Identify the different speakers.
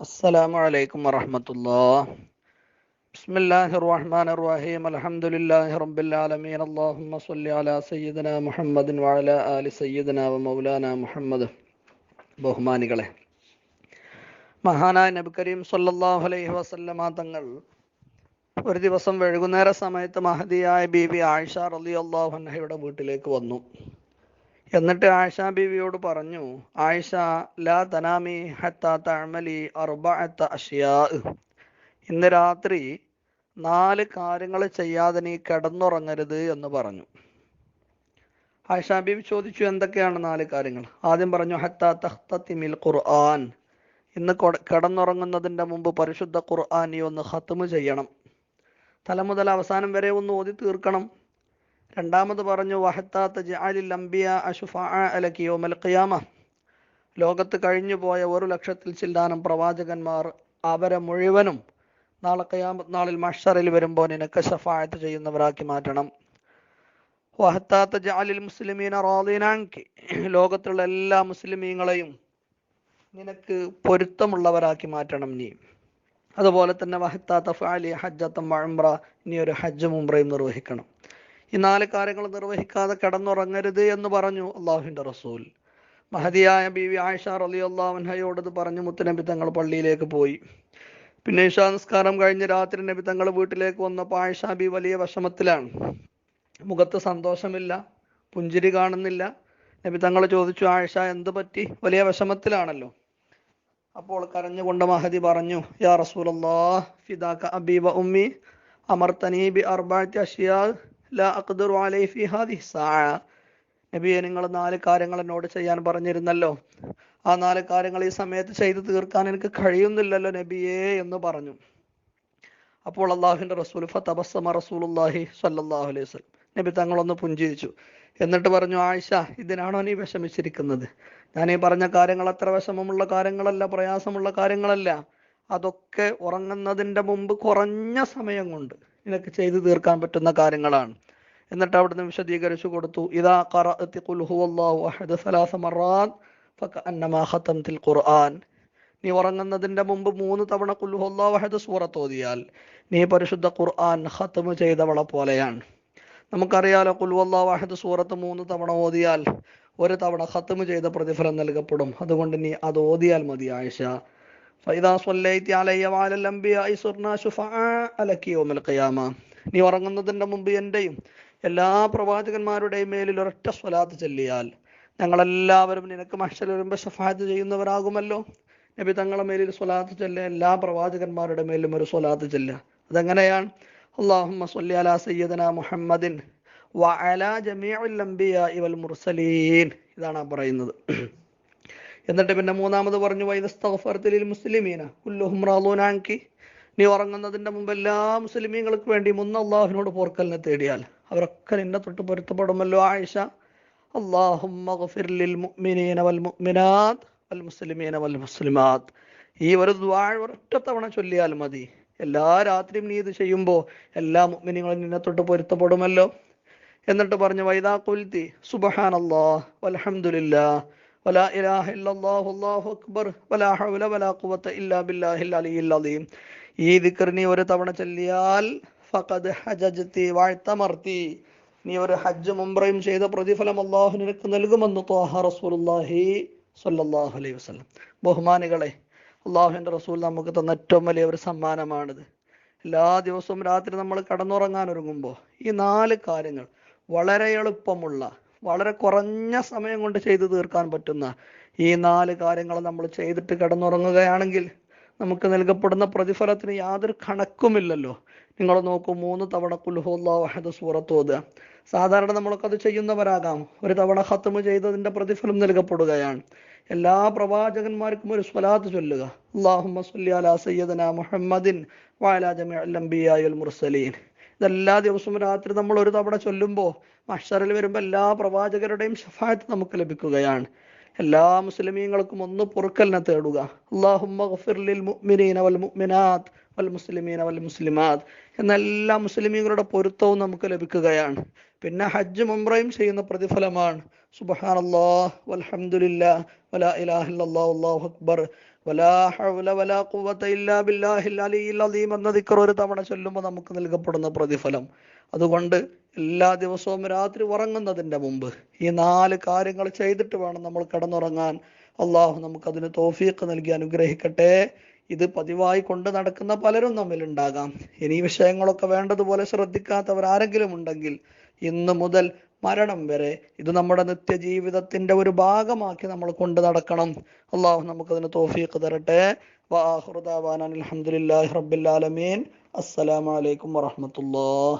Speaker 1: السلام عليكم ورحمة الله بسم الله الرحمن الرحيم الحمد لله رب العالمين اللهم صل على سيدنا محمد وعلى آل سيدنا ومولانا محمد ബഹുമാനികളെ മഹാനായ നബി കരീം സല്ലല്ലാഹു അലൈഹി വസല്ലമ തങ്ങൾ ഒരു ദിവസം വൈകുന്നേര സമയത്ത് മഹദിയായ ബീവി ആയിഷ റളിയല്ലാഹു അൻഹയുടെ വീട്ടിലേക്ക് വന്നു എന്നിട്ട് ആയിഷ ബീവിയോട് പറഞ്ഞു ആയിഷ ലാ തനാമി ഹത്താ തഅമലി അർബഅത്ത അഷ്യാ. ഇന്ന് രാത്രി നാല് കാര്യങ്ങൾ ചെയ്യാതെ നീ കിടന്നുറങ്ങരുത് എന്ന് പറഞ്ഞു. ആയിഷ ബീവി ചോദിച്ചു എന്തൊക്കെയാണ് നാല് കാര്യങ്ങൾ? ആദ്യം പറഞ്ഞു ഹത്താ തഖ്തതിമിൽ ഖുർആൻ. ഇന്ന് കിടന്നുറങ്ങുന്നതിന്റെ മുമ്പ് പരിശുദ്ധ ഖുർആൻ നീ ഒന്ന് ഹത്തുമ് ചെയ്യണം. തല മുതൽ അവസാനം വരെ ഒന്ന് ഓതി തീർക്കണം. രണ്ടാമത് പറഞ്ഞു വഹത്താത്ത ജഅലിൽ അംബിയ അഷുഫാ അലക്കി യൗമൽ ഖിയാമ. ലോകത്ത് കഴിഞ്ഞു പോയ ഒരു ലക്ഷത്തിൽ ചില്ലാനം പ്രവാചകന്മാർ അവരെ മുഴുവനും നാളെ കയാമത് നാളിൽ മഷറിൽ വരുമ്പോൾ നിനക്ക് ഷഫായത്ത് ചെയ്യുന്നവരാക്കി മാറ്റണം. വഹത്താത്ത ജാലിൽ മുസ്ലിമീന റാദീനാൻകി. ലോകത്തുള്ള എല്ലാ മുസ്ലിമീങ്ങളെയും നിനക്ക് പൊരുത്തമുള്ളവരാക്കി മാറ്റണം നീ. അതുപോലെ തന്നെ വഹത്താത്ത ഫാലി ഹജ്ജത്തം വഴമ്ര നീ ഒരു ഹജ്ജും ഉംറയും നിർവഹിക്കണം. ഈ നാല് കാര്യങ്ങൾ നിർവഹിക്കാതെ കിടന്നുറങ്ങരുത് എന്ന് പറഞ്ഞു അള്ളാഹുവിന്റെ റസൂൽ. മഹതിയായ വി ആയിഷ അള്ളാഹുൻഹയോട് ഇത് പറഞ്ഞു മുത്തുനബി തങ്ങൾ പള്ളിയിലേക്ക് പോയി. പിന്നെ ഇഷാ നിസ്കാരം കഴിഞ്ഞ് രാത്രി നബി തങ്ങൾ വീട്ടിലേക്ക് വന്നപ്പോൾ ആയിഷ ബി വലിയ വിഷമത്തിലാണ്. മുഖത്ത് സന്തോഷമില്ല പുഞ്ചിരി കാണുന്നില്ല. നബി തങ്ങൾ ചോദിച്ചു ആയിഷ എന്ത് പറ്റി? വലിയ വിഷമത്തിലാണല്ലോ. അപ്പോൾ കരഞ്ഞുകൊണ്ട് മഹദി പറഞ്ഞു യാ റസൂൽ ഫിദാക അബി അബീബ ഉമ്മി അമർത്തനീബി ബി അർബഅത്തി അഷ്യാ ലാ അഖ്ദറു അലൈഹി നബിയെ നിങ്ങൾ നാല് കാര്യങ്ങൾ എന്നോട് ചെയ്യാൻ പറഞ്ഞിരുന്നല്ലോ. ആ നാല് കാര്യങ്ങൾ ഈ സമയത്ത് ചെയ്തു തീർക്കാൻ എനിക്ക് കഴിയുന്നില്ലല്ലോ നബിയേ എന്ന് പറഞ്ഞു. അപ്പോൾ അള്ളാഹുവിന്റെ റസൂൽ ഫതബസ്സമ റസൂലുള്ളാഹി സ്വല്ലല്ലാഹു അലൈഹി വസല്ലം. നബി തങ്ങളൊന്ന് പുഞ്ചിരിച്ചു. എന്നിട്ട് പറഞ്ഞു ആയിഷ ഇതിനാണോ നീ വിഷമിച്ചിരിക്കുന്നത്? ഞാൻ ഈ പറഞ്ഞ കാര്യങ്ങൾ അത്ര വിഷമമുള്ള കാര്യങ്ങളല്ല പ്രയാസമുള്ള കാര്യങ്ങളല്ല. അതൊക്കെ ഉറങ്ങുന്നതിന്റെ മുമ്പ് കുറഞ്ഞ സമയം കൊണ്ട്. നിനക്ക് ചെയ്തു തീർക്കാൻ പറ്റുന്ന കാര്യങ്ങളാണ്. എന്നിട്ട് അവിടുന്ന് വിശദീകരിച്ചു കൊടുത്തു ഇതാ ഖുർആൻ. നീ ഉറങ്ങുന്നതിന്റെ മുമ്പ് മൂന്ന് തവണ അഹദ് സൂറത്ത് ഓതിയാൽ നീ പരിശുദ്ധ ഖുർആൻ ഖത്മ് ചെയ്തവളെ പോലെയാണ്. നമുക്കറിയാലോ അഹദ് സൂറത്ത് മൂന്ന് തവണ ഓതിയാൽ ഒരു തവണ ഖത്മ് ചെയ്ത പ്രതിഫലം നൽകപ്പെടും. അതുകൊണ്ട് നീ അത് ഓതിയാൽ മതി ആയിഷ. ഇതാ സൊല്ലൈത്തി അലയ്യ വാലംബിയ സുർണ ഷുഫ അലക്കിയോമൽ ഖിയാമ നീ ഉറങ്ങുന്നതിന്റെ മുമ്പ് എന്റെയും എല്ലാ പ്രവാചകന്മാരുടെയും മേലിൽ ഒരൊറ്റ സ്വലാത്ത് ചെല്ലിയാൽ ഞങ്ങളെല്ലാവരും നിനക്ക് മഷൽ വരുമ്പോൾ ഷഫാത്ത് ചെയ്യുന്നവരാകുമല്ലോ. നബി തങ്ങളുടെ മേലിൽ സ്വലാത്ത് ചെല്ല എല്ലാ പ്രവാചകന്മാരുടെ മേലും ഒരു സ്വലാത്ത് ചെല്ല. അതെങ്ങനെയാണ്? അല്ലാഹുമ്മ സൊല്ലി അലാ സയ്യദന മുഹമ്മദിൻ വഅല ജമീഉൽ അംബിയാ ഇവൽ മുർസലീൻ. ഇതാണ് പറയുന്നത്. എന്നിട്ട് പിന്നെ മൂന്നാമത് പറഞ്ഞു വൈദസ്തഗ്ഫർത്തുലിൽ മുസ്ലിമീന. റാളൂനാൻകി നീ ഉറങ്ങുന്നതിന്റെ മുമ്പ് എല്ലാ മുസ്ലിമീങ്ങൾക്ക് വേണ്ടി മുന്ന അള്ളാഹുവിനോട് പോർക്കലിനെ തേടിയാൽ. അവരൊക്കെ നിന്നെ തൊട്ട് പൊരുത്തപ്പെടുമല്ലോ ആയിഷ. മുസ്ലിമാത്ത് ഈ ഒരു ദ്വാ ഒരൊറ്റ തവണ ചൊല്ലിയാൽ മതി. എല്ലാ രാത്രിയും നീ ഇത് ചെയ്യുമ്പോൾ എല്ലാ മുഗ്മിനികളും നിന്നെ തൊട്ട് പൊരുത്തപ്പെടുമല്ലോ. എന്നിട്ട് പറഞ്ഞു വൈദാ കുൽത്തി സുബ്ഹാനല്ലാഹ് വൽഹംദുലില്ലാഹ് വലാ ഇലാഹ الله الله അക്ബർ ولا حول ولا ഖുവത ഇല്ലാ بالله العلي العظيم ഈ ദിക്ർ നീ ഒരു തവണ ചൊല്ലിയാൽ ഫഖദ് ഹജജ്തി വഅതമർതി നീ ഒരു ഹജ്ജ് ഉംറയും ചെയ്ത പ്രതിഫലം അല്ലാഹു നിനക്ക് നൽകുമെന്ന് തോഹ റസൂലുള്ളാഹി സ്വല്ലല്ലാഹു അലൈഹി വസല്ലം. ബഹുമാനികളെ അള്ളാഹുവിന്റെ റസൂൽ നമുക്ക് തന്ന ഏറ്റവും വലിയ ഒരു സമ്മാനമാണിത്. എല്ലാ ദിവസവും രാത്രി നമ്മൾ കടന്നുറങ്ങാൻ ഒരുങ്ങുമ്പോൾ ഈ നാല് കാര്യങ്ങൾ വളരെ എളുപ്പമുള്ള വളരെ കുറഞ്ഞ സമയം കൊണ്ട് ചെയ്തു തീർക്കാൻ പറ്റുന്ന ഈ നാല് കാര്യങ്ങൾ നമ്മൾ ചെയ്തിട്ട് കിടന്നുറങ്ങുകയാണെങ്കിൽ നമുക്ക് നൽകപ്പെടുന്ന പ്രതിഫലത്തിന് യാതൊരു കണക്കുമില്ലല്ലോ. നിങ്ങൾ നോക്കൂ മൂന്ന് തവണ കുൽഹുല്ലാഹദ് സൂറത്ത് ഓതുക. സാധാരണ നമ്മളൊക്കെ ചെയ്യുന്നവരാകാം. ഒരു തവണ ഹത്തുമ ചെയ്തതിന്റെ പ്രതിഫലം നൽകപ്പെടുകയാണ്. എല്ലാ പ്രവാചകന്മാർക്കും ഒരു സ്വലാത്ത് ചൊല്ലുക. അള്ളാഹുമ്മ സ്വല്ലി അലാ സയ്യദന മുഹമ്മദിൻ ജമീഉൽ അംബിയാഇ മുർസലീൻ. ഇതെല്ലാ ദിവസവും രാത്രി നമ്മൾ ഒരു തവണ ചൊല്ലുമ്പോൾ മഷറിൽ വരുമ്പോൾ എല്ലാ പ്രവാചകരുടെയും ഷഫായത്ത് നമുക്ക് ലഭിക്കുകയാണ്. എല്ലാ മുസ്ലിമീങ്ങൾക്കും ഒന്ന് പൊറുക്കലിനെ തേടുക. മുസ്ലിമാത്ത് എന്ന മുസ്ലിമീങ്ങളുടെ പൊരുത്തവും നമുക്ക് ലഭിക്കുകയാണ്. പിന്നെ ഹജ്ജ് മുംറയും ചെയ്യുന്ന പ്രതിഫലമാണ്. സുബ്ഹാനല്ലാഹ് വൽഹംദുലില്ലാ വലാ ഇലാഹ അല്ലാഹു അക്ബർ. അലീം എന്ന ദിക്കർ ഒരു തവണ ചൊല്ലുമ്പോൾ നമുക്ക് നൽകപ്പെടുന്ന പ്രതിഫലം. അതുകൊണ്ട് എല്ലാ ദിവസവും രാത്രി ഉറങ്ങുന്നതിന്റെ മുമ്പ് ഈ നാല് കാര്യങ്ങൾ ചെയ്തിട്ട് വേണം നമ്മൾ കിടന്നുറങ്ങാൻ. അള്ളാഹു നമുക്കതിന് തോഫീക്ക് നൽകി അനുഗ്രഹിക്കട്ടെ. ഇത് പതിവായി കൊണ്ട് നടക്കുന്ന പലരും നമ്മിലുണ്ടാകാം ഇനി വിഷയങ്ങളൊക്കെ വേണ്ടതുപോലെ ശ്രദ്ധിക്കാത്തവർ ആരെങ്കിലും ഉണ്ടെങ്കിൽ ഇന്ന് മുതൽ മരണം വരെ ഇത് നമ്മുടെ നിത്യജീവിതത്തിന്റെ ഒരു ഭാഗമാക്കി നമ്മൾ കൊണ്ടു നടക്കണം. അള്ളാഹു നമുക്കതിന് തോഫീക്ക് തരട്ടെ. വാഹുറുദാവാൻ അലഹമുല്ലാ റബ്ബിൽ ആലമീൻ. അസ്സലാമലൈക്കും വറഹമത്തുല്ലാ